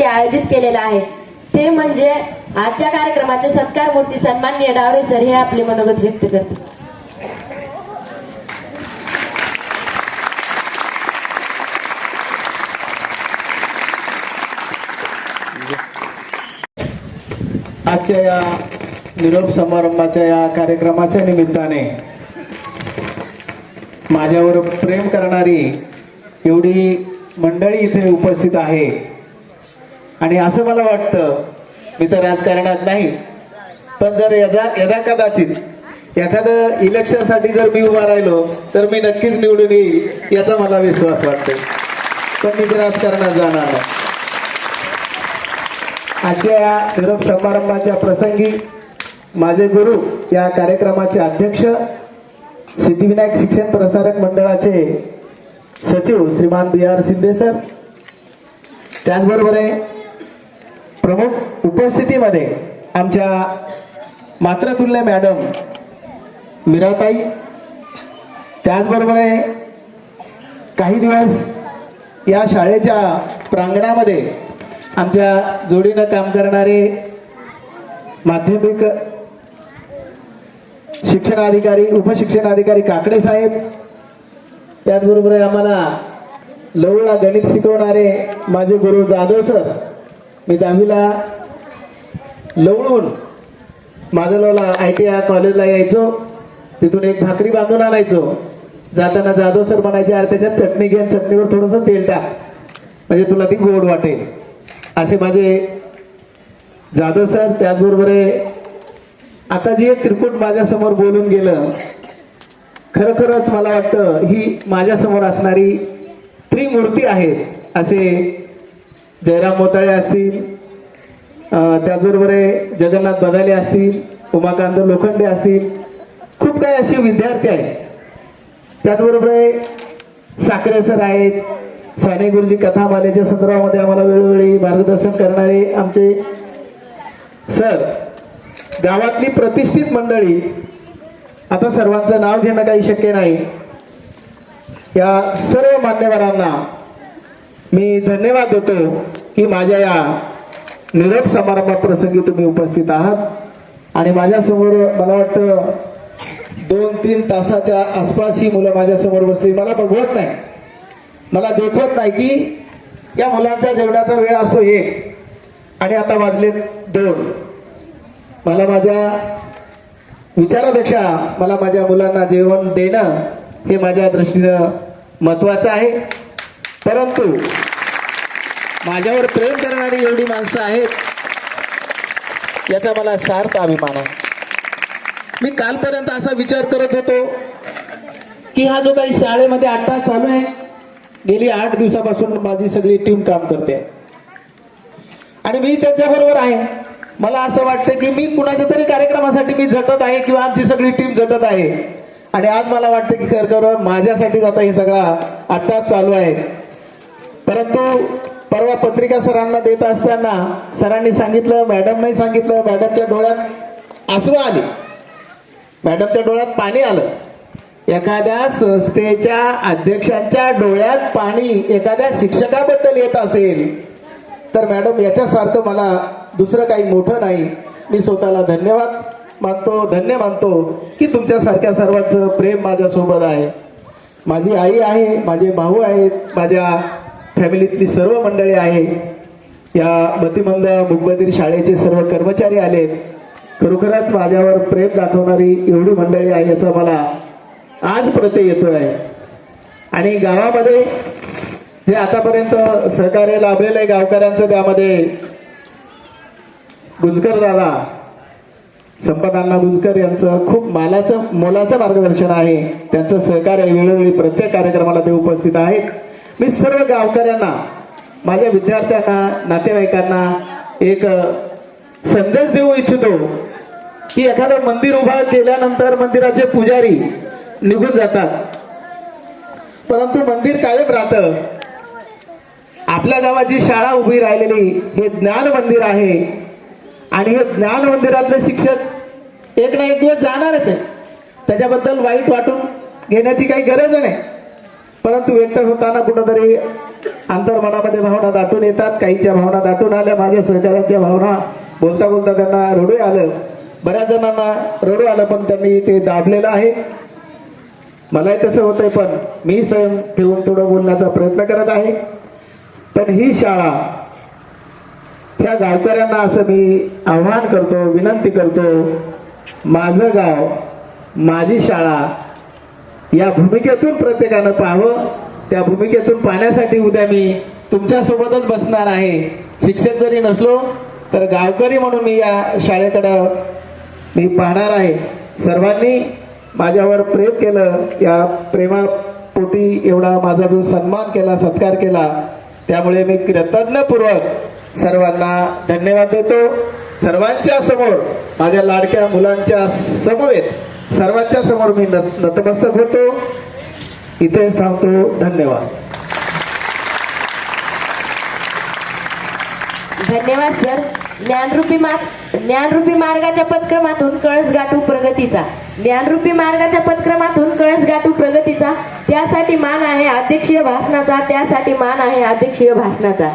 करण्यासाठी आयोजित केलेलं आहे. ते म्हणजे आजच्या कार्यक्रमाचे सत्कार मूर्ती सन्मान्य डावरे सर हे आपले मनोगत व्यक्त करते आजच्या या निरोप समारंभाच्या या कार्यक्रमाच्या निमित्ताने माझ्यावर प्रेम करणारी एवढी मंडळी इथे उपस्थित आहे. आणि असं मला वाटतं मी तर राजकारणात नाही पण जर यदा यदा कदाचित एखादं इलेक्शनसाठी जर मी उभा राहिलो तर मी नक्कीच निवडून येईल याचा मला विश्वास वाटतो. पण मी तर राजकारणात जाणार नाही. आजच्या या निरोप समारंभाच्या प्रसंगी माझे गुरु या कार्यक्रमाचे अध्यक्ष सिद्धिविनायक शिक्षण प्रसारक मंडळाचे सचिव श्रीमान बी आर शिंदे सर. त्याचबरोबर आहे प्रमुख उपस्थितीमध्ये आमच्या मात्रतुल्य मॅडम मीराताई त्याचबरोबर काही दिवस या शाळेच्या प्रांगणामध्ये आमच्या जोडीनं काम करणारे माध्यमिक शिक्षणाधिकारी उपशिक्षणाधिकारी काकडे साहेब त्याचबरोबर आम्हाला लवळा गणित शिकवणारे माझे गुरु जाधव सर मी दहावीला लवळून माझं आय टी आय कॉलेजला यायचो. तिथून एक भाकरी बांधून आणायचो. जाताना जाधव सर म्हणायचे अरे त्याच्यात चटणी घ्या चटणीवर थोडंसं तेल टाक. म्हणजे तुला ती गोड वाटेल. असे माझे जाधव सर त्याचबरोबर आहे आता जे त्रिकूट माझ्यासमोर बोलून गेलं खरोखरच मला वाटतं ही माझ्यासमोर असणारी त्रिमूर्ती आहेत असे जयराम मोताळे असतील त्याचबरोबर आहे जगन्नाथ बदाले असतील उमाकांत लोखंडे असतील खूप काही असे विद्यार्थी आहेत. त्याचबरोबर आहे साखरे सर आहेत साने गुरुजी कथामालेच्या संदर्भामध्ये आम्हाला वेळोवेळी मार्गदर्शन करणारे आमचे सर गावातली प्रतिष्ठित मंडळी आता सर्वांचं नाव घेणं काही शक्य नाही. या सर्व मान्यवरांना मी धन्यवाद देतो की माझ्या या निरोप समारंभाप्रसंगी तुम्ही उपस्थित आहात. आणि माझ्यासमोर मला वाटतं दोन तीन तासाच्या आसपास ही मुलं माझ्यासमोर बसली मला बघवत नाही. मला देखवत नाही की या मुलांचा जेवणाचा वेळ असतो एक. आणि आता वाजले दोन. मला माझ्या विचारापेक्षा मला माझ्या मुलांना जेवण देणं हे माझ्या दृष्टीनं महत्वाचं आहे. परंतु माझ्यावर प्रेम करणारी एवढी माणसं आहेत याचा मला सार्थ अभिमान आहे. मी कालपर्यंत असा विचार करत होतो की हा जो काही शाळेमध्ये आठ चालू आहे गेली आठ दिवसापासून माझी सगळी टीम काम करते. आणि मी त्यांच्याबरोबर आहे. मला असं वाटतं की मी कुणाच्या तरी कार्यक्रमासाठी मी झटत आहे किंवा आमची सगळी टीम झटत आहे. आणि आज मला वाटतं की खरं माझ्यासाठीच आता हे सगळा आत्ताच चालू आहे. परंतु परवा पत्रिका सरांना देत असताना सरांनी सांगितलं मॅडम नाही सांगितलं मॅडमच्या डोळ्यात आसरू आली. मॅडमच्या डोळ्यात पाणी आलं. एखाद्या संस्थेच्या अध्यक्षांच्या डोळ्यात पाणी एखाद्या शिक्षकाबद्दल येत असेल तर मॅडम याच्यासारखं मला दुसरं काही मोठं नाही. मी स्वतःला धन्यवाद मानतो धन्य मानतो की तुमच्यासारख्या सर्वांचं प्रेम माझ्यासोबत आहे. माझी आई आहे माझे भाऊ आहेत माझ्या फॅमिलीतली सर्व मंडळी आहे या मतिमंद मुकबधीर शाळेचे सर्व कर्मचारी आलेत खरोखरच माझ्यावर प्रेम दाखवणारी एवढी मंडळी आहे याचा मला आज प्रत्यय येतो आहे आणि गावामध्ये जे आतापर्यंत सहकार्य लाभलेलं आहे गावकऱ्यांचं त्यामध्ये गुंजकर दादा संपदांना गुंजकर यांचं खूप मालाचं मोलाचं मार्गदर्शन आहे. त्यांचं सहकार्य वेळोवेळी प्रत्येक कार्यक्रमाला ते उपस्थित आहेत. मी सर्व गावकऱ्यांना माझ्या विद्यार्थ्यांना नातेवाईकांना एक संदेश देऊ इच्छितो की एखादं मंदिर उभा केल्यानंतर मंदिराचे पुजारी निघून जातात. परंतु मंदिर कायम राहतं. आपल्या गावात जी शाळा उभी राहिलेली हे ज्ञान मंदिर आहे. आणि हे ज्ञान मंदिरातले शिक्षक एक ना एक दिवस जाणारच आहे त्याच्याबद्दल वाईट वाटून घेण्याची काही गरज नाही. परंतु व्यक्त होताना कुठंतरी अंतर्मनामध्ये भावना दाटून येतात. काहीच्या भावना दाटून आल्या. माझ्या सहकाऱ्यांच्या भावना बोलता बोलता त्यांना रडू आलं. बऱ्याच जणांना रडू आलं पण त्यांनी ते दाबलेलं आहे. मलाही तसं होतंय पण मी स्वयं ठेवून थोडं बोलण्याचा प्रयत्न करत आहे. पण ही शाळा त्या गावकऱ्यांना असं मी आव्हान करतो विनंती करतो. माझं गाव माझी शाळा या भूमिकेतून प्रत्येकानं पाहावं. त्या भूमिकेतून पाहण्यासाठी उद्या मी तुमच्यासोबतच बसणार आहे. शिक्षक जरी नसलो तर गावकरी म्हणून मी या शाळेकडं मी पाहणार आहे. सर्वांनी माझ्यावर प्रेम केलं या प्रेमापोटी एवढा माझा जो सन्मान केला सत्कार केला त्यामुळे मी कृतज्ञपूर्वक सर्वांना धन्यवाद देतो. सर्वांच्या समोर माझ्या लाडक्या मुलांच्या समवेत सर्वांच्या समोर मी नतमस्तक होतो. इथेच थांबतो. धन्यवाद. धन्यवाद सर. ज्ञानरूपी मार्ग ज्ञानरूपी मार्गाच्या पदक्रमातून कळस गाठू प्रगतीचा. ज्ञानरूपी मार्गाच्या पदक्रमातून कळस गाठू प्रगतीचा. त्यासाठी मान आहे अध्यक्षीय भाषणाचा त्यासाठी मान आहे अध्यक्षीय भाषणाचा.